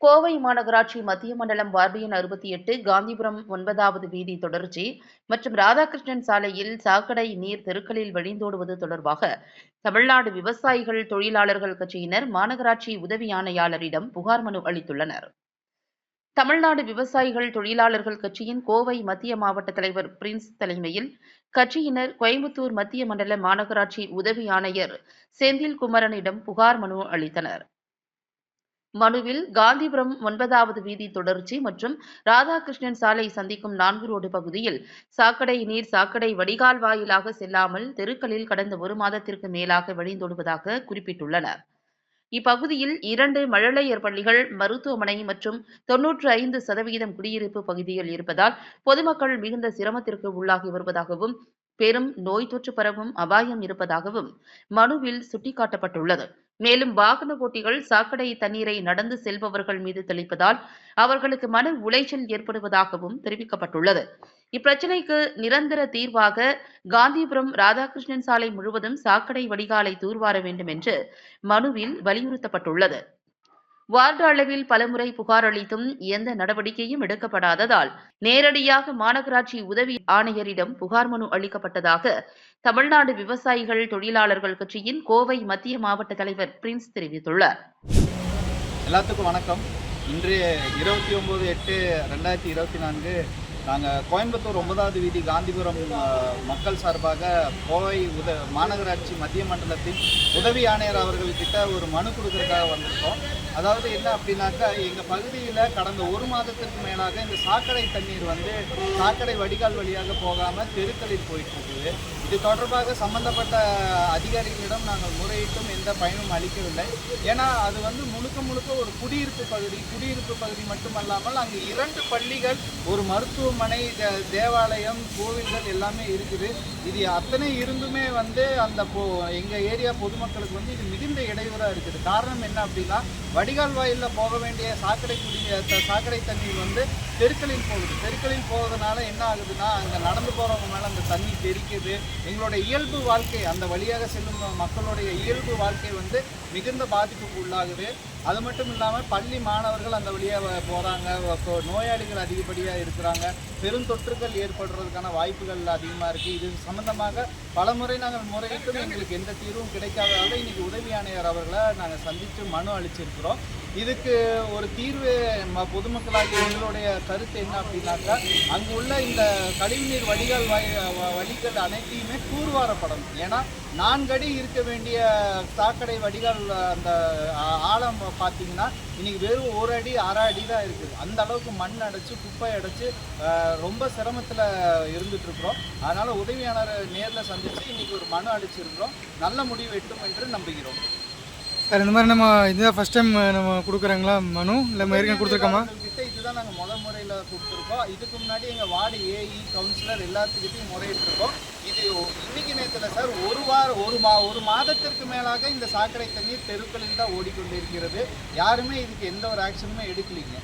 கோவை மாநகராட்சி மத்திய மண்டலம் வார்டு எண் அறுபத்தி எட்டு காந்திபுரம் ஒன்பதாவது வீதி தொடர்ச்சி மற்றும் ராதாகிருஷ்ணன் சாலையில் சாக்கடை நீர் தெருக்களில் வழிந்தோடுவது தொடர்பாக தமிழ்நாடு விவசாயிகள் தொழிலாளர்கள் கட்சியினர் மாநகராட்சி உதவி ஆணையாளரிடம் புகார் மனு அளித்துள்ளனர். தமிழ்நாடு விவசாயிகள் தொழிலாளர்கள் கட்சியின் கோவை மத்திய மாவட்ட தலைவர் பிரின்ஸ் தலைமையில் கட்சியினர் கோயம்புத்தூர் மத்திய மண்டல மாநகராட்சி உதவி ஆணையர் செந்தில் குமரனிடம் புகார் மனு அளித்தனர். மனுவில் காந்திபுரம் ஒன்பதாவது வீதி தொடர்ச்சி மற்றும் ராதாகிருஷ்ணன் சாலை சந்திக்கும் நான்கு ரோடு பகுதியில் சாக்கடை நீர் சாக்கடை வடிகால் வாயிலாக செல்லாமல் தெருக்களில் கடந்த ஒரு மாதத்திற்கு மேலாக வழிந்தோடுவதாக குறிப்பிட்டுள்ளனர். இப்பகுதியில் இரண்டு மழலையர் பள்ளிகள் மருத்துவமனை மற்றும் தொன்னூற்று ஐந்து சதவிகிதம் குடியிருப்பு பகுதிகள் இருப்பதால் பொதுமக்கள் மிகுந்த சிரமத்திற்கு உள்ளாகி வருவதாகவும் பெரும் நோய் தொற்று பரவும் அபாயம் இருப்பதாகவும் மனுவில் சுட்டிக்காட்டப்பட்டுள்ளது. மேலும் வாகன ஓட்டிகள் சாக்கடை தண்ணீரை நடந்து செல்பவர்கள் மீது தெளிப்பதால் அவர்களுக்கு மன உளைச்சல் ஏற்படுவதாகவும் தெரிவிக்கப்பட்டுள்ளது. இப்பிரச்சினைக்கு நிரந்தர தீர்வாக காந்திபுரம் ராதாகிருஷ்ணன் சாலை முழுவதும் சாக்கடை வடிகாலை தூர்வார வேண்டும் என்று மனுவில் வலியுறுத்தப்பட்டுள்ளது. வார்டு அளவில் பலமுறை புகார் அளித்தும் எந்த நடவடிக்கையும் எடுக்கப்படாததால் நேரடியாக மாநகராட்சி உதவி ஆணையரிடம் புகார் மனு அளிக்கப்பட்டதாக தமிழ்நாடு விவசாயிகள் தொழிலாளர்கள் கட்சியின் கோவை மத்திய மாவட்ட தலைவர் பிரின்ஸ் தெரிவித்துள்ளார். எல்லாத்துக்கும் வணக்கம். இன்று இருபத்தி ஒம்பது எட்டு ரெண்டாயிரத்தி இருபத்தி நான்கு நாங்கள் கோயம்புத்தூர் ஒன்பதாவது வீதி காந்திபுரம் மக்கள் சார்பாக கோவை உத மாநகராட்சி மத்திய மண்டலத்தின் உதவி ஆணையர் அவர்கள்கிட்ட ஒரு மனு கொடுக்கறதுக்காக வந்திருக்கோம். அதாவது என்ன அப்படின்னாக்கா எங்கள் பகுதியில் கடந்த ஒரு மாதத்திற்கு மேலாக இந்த சாக்கடை தண்ணீர் வந்து சாக்கடை வடிகால் வழியாக போகாமல் தெருக்களில் போயிட்டு இருக்குது இது தொடர்பாக சம்பந்தப்பட்ட அதிகாரிகளிடம் நாங்கள் முறையிட்டும் எந்த பயனும் அளிக்கவில்லை. ஏன்னா அது வந்து முழுக்க முழுக்க ஒரு குடியிருப்பு பகுதி குடியிருப்பு பகுதி மட்டுமல்லாமல் அங்கு இரண்டு பள்ளிகள் ஒரு மருத்துவம் அரண்மனை தேவாலயம் கோவில்கள் எல்லாமே இருக்குது. இது அத்தனை இருந்துமே வந்து அந்த போ எங்கள் ஏரியா பொதுமக்களுக்கு வந்து இது மிகுந்த இடையூறாக இருக்குது. காரணம் என்ன அப்படின்னா வடிகால் வாயிலில் போக வேண்டிய சாக்கடை குடி சாக்கடை தண்ணீர் வந்து தெருக்களில் போகுது. தெருக்களில் போகிறதுனால என்ன ஆகுதுன்னா அங்கே நடந்து போகிறவங்க மேலே அந்த தண்ணி தெரிக்குது எங்களுடைய இயல்பு வாழ்க்கை அந்த வழியாக செல்லும் மக்களுடைய இயல்பு வாழ்க்கை வந்து மிகுந்த பாதிப்புக்கு உள்ளாகுது. அது மட்டும் இல்லாமல் பள்ளி மாணவர்கள் அந்த வழியாக போகிறாங்க இப்போ நோயாளிகள் அதிகப்படியாக இருக்கிறாங்க. பெருந்தொற்றுகள் ஏற்படுறதுக்கான வாய்ப்புகள் அதிகமாக இருக்குது இது சம்மந்தமாக பல முறை நாங்கள் முறையிட்டும் எங்களுக்கு எந்த தீர்வும் கிடைக்காததால் இன்றைக்கி உதவி ஆணையர் அவர்களை நாங்கள் சந்தித்து மனு அளிச்சிருக்கிறோம். இதுக்கு ஒரு தீர்வு ம- பொதுமக்களாகிய எங்களுடைய கருத்து என்ன அப்படின்னாக்கா அங்கு உள்ள இந்த கழிவுநீர் வடிகால் வ- வழிகள் அனைத்தையுமே தூர்வாரப்படணும். ஏன்னா நான்கடி இருக்க வேண்டிய சாக்கடை வடிகால் அந்த ஆழம் பார்த்தீங்கன்னா இன்னைக்கு வெறும் ஒரு அடி அரை அடி தான் இருக்குது. அந்த அளவுக்கு மண் அடைச்சு குப்பை அடைச்சு ரொம்ப சிரமத்தில் இருந்துட்டு இருக்கிறோம் அதனால உதவியாளர் நேரில் சந்திச்சு இன்னைக்கு ஒரு மனு அடிச்சிருக்கிறோம் நல்ல முடிவு எட்டும் என்று நம்புகிறோம். சார் இந்த மாதிரி நம்ம இதுதான் ஃபஸ்ட் டைம் நம்ம கொடுக்குறாங்களா மனு? இல்லை நம்ம ஏற்கனவே கொடுத்துருக்கோமா? இதுதான் நாங்கள் முத முறையில் கொடுத்துருக்கோம். இதுக்கு முன்னாடி எங்கள் வார்டு ஏஇ கவுன்சிலர் எல்லாத்துக்கிட்டையும் முறையிட்டிருக்கோம். இது இன்னைக்கு நேரத்தில் சார் ஒரு வாரம் ஒரு மா ஒரு மாதத்திற்கு மேலாக இந்த சாக்கடை தண்ணீர் தெருக்களில் தான் ஓடிக்கொண்டிருக்கிறது. யாருமே இதுக்கு எந்த ஒரு ஆக்ஷனுமே எடுக்கலைங்க.